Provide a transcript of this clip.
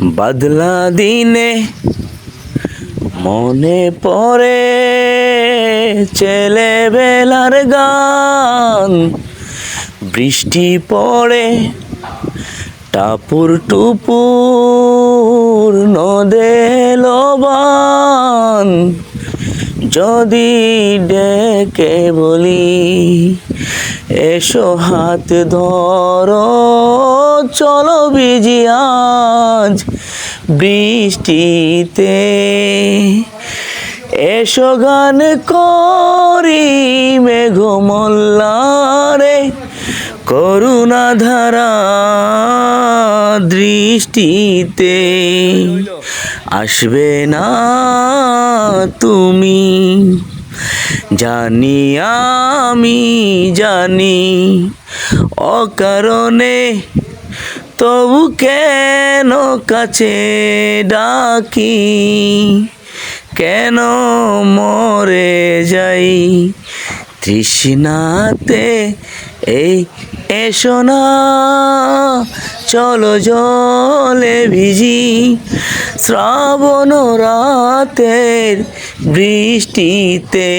বাদলা দিনে মনে পড়ে ছেলেবেলার গান। বৃষ্টি পড়ে টাপুর টুপুর নদে লবান যদি ডেকে বলি, এসো হাত ধরো, চলো বিজি আজ বৃষ্টিতে। এসো গান করি মেঘ মেঘমল্লারে করুণা ধারা দৃষ্টিতে। আসবে না তুমি। জানি আমি, জানি অকারণে তবু কেন কাছে ডাকি? কেন মরে যাই তৃষ্ণাতে? এই এসো না, চলো জলে ভিজি। শ্রাবণ রাতের বৃষ্টিতে